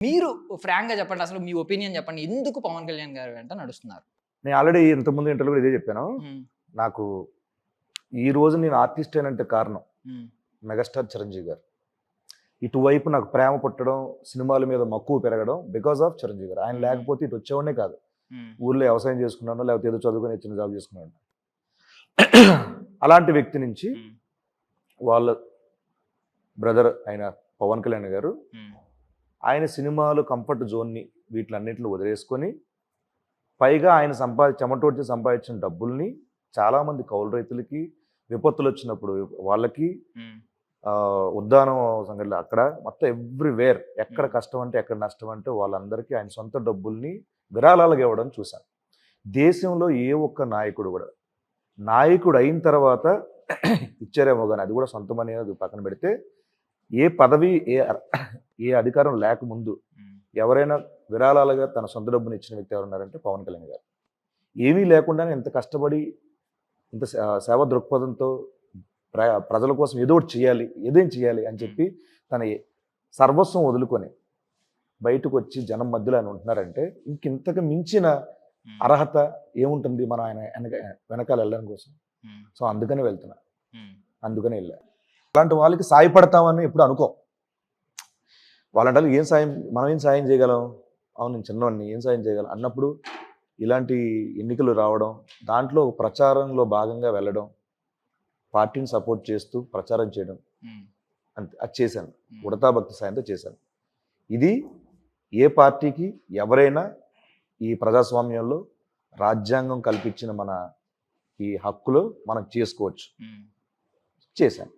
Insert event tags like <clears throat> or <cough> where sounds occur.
మీరు ఫ్రాంక్గా చెప్పండి అసలు మీ ఒపీనియన్ చెప్పండి. ఎందుకు పవన్ కళ్యాణ్ గారు వెంట నడుస్తున్నారు? నేను ఆల్రెడీ ఇంతకుముందు ఇంటర్వ్యూ ఇదే చెప్పాను. నాకు ఈ రోజు నేను ఆర్టిస్ట్ అయినంటే కారణం మెగాస్టార్ చిరంజీవి గారు. ఇటువైపు నాకు ప్రేమ పుట్టడం సినిమాల మీద మక్కువ పెరగడం బికాస్ ఆఫ్ చిరంజీవి గారు. ఆయన లేకపోతే ఇటు వచ్చేవాడే కాదు. ఊర్లో వ్యవసాయం చేసుకున్నాను లేకపోతే ఏదో చదువుకొని చిన్న జాబ్ చేసుకున్నాను <clears throat> అలాంటి వ్యక్తి నుంచి వాళ్ళ బ్రదర్ అయిన పవన్ కళ్యాణ్ గారు ఆయన సినిమాలు కంఫర్ట్ జోన్ని వీటిలన్నింటిని వదిలేసుకొని పైగా ఆయన సంపాది చెమటోడ్చి సంపాదించిన డబ్బుల్ని చాలామంది కౌలు రైతులకి విపత్తులు వచ్చినప్పుడు వాళ్ళకి ఉద్దానం సంఘటనలు అక్కడ మొత్తం ఎవ్రీవేర్ ఎక్కడ. కష్టం అంటే ఎక్కడ నష్టం అంటే వాళ్ళందరికీ ఆయన సొంత డబ్బుల్ని విరాళాలుగా ఇవ్వడం చూశాను దేశంలో ఏ ఒక్క నాయకుడు కూడా నాయకుడు అయిన తర్వాత ఇచ్చారేమో కానీ అది కూడా సొంతమని అది పక్కన పెడితే ఏ పదవి ఏ ఏ అధికారం లేకముందు ఎవరైనా విరాళాలుగా తన సొంత డబ్బుని ఇచ్చిన వ్యక్తి ఎవరున్నారంటే పవన్ కళ్యాణ్ గారు. ఏమీ లేకుండానే ఇంత కష్టపడి ఇంత సేవ దృక్పథంతో ప్ర ప్రజల కోసం ఏదో ఒకటి చేయాలి ఏదేం చేయాలి అని చెప్పి తన సర్వస్వం వదులుకొని బయటకు వచ్చి జనం మధ్యలో ఆయన ఉంటున్నారంటే ఇంకింతకు మించిన అర్హత ఏముంటుంది మనం ఆయన వెనక వెనకాల వెళ్ళడం కోసం? సో అందుకనే వెళ్తున్నా. అందుకనే వెళ్ళా. అలాంటి వాళ్ళకి సాయపడతామని ఎప్పుడు అనుకో. వాళ్ళంటే ఏం సాయం మనం ఏం సాయం చేయగలం? అవును నేను చిన్నవాడిని ఏం సాయం చేయగలం? అన్నప్పుడు ఇలాంటి ఎన్నికలు రావడం దాంట్లో ప్రచారంలో భాగంగా వెళ్ళడం పార్టీని సపోర్ట్ చేస్తూ ప్రచారం చేయడం అంతే అది చేశాను. ఉమ్. ఉడతా భక్తి సాయంతో చేశాను. ఇది ఏ పార్టీకి ఎవరైనా ఈ ప్రజాస్వామ్యంలో రాజ్యాంగం కల్పించిన మన ఈ హక్కులో మనం చేసుకోవచ్చు. చేశాను.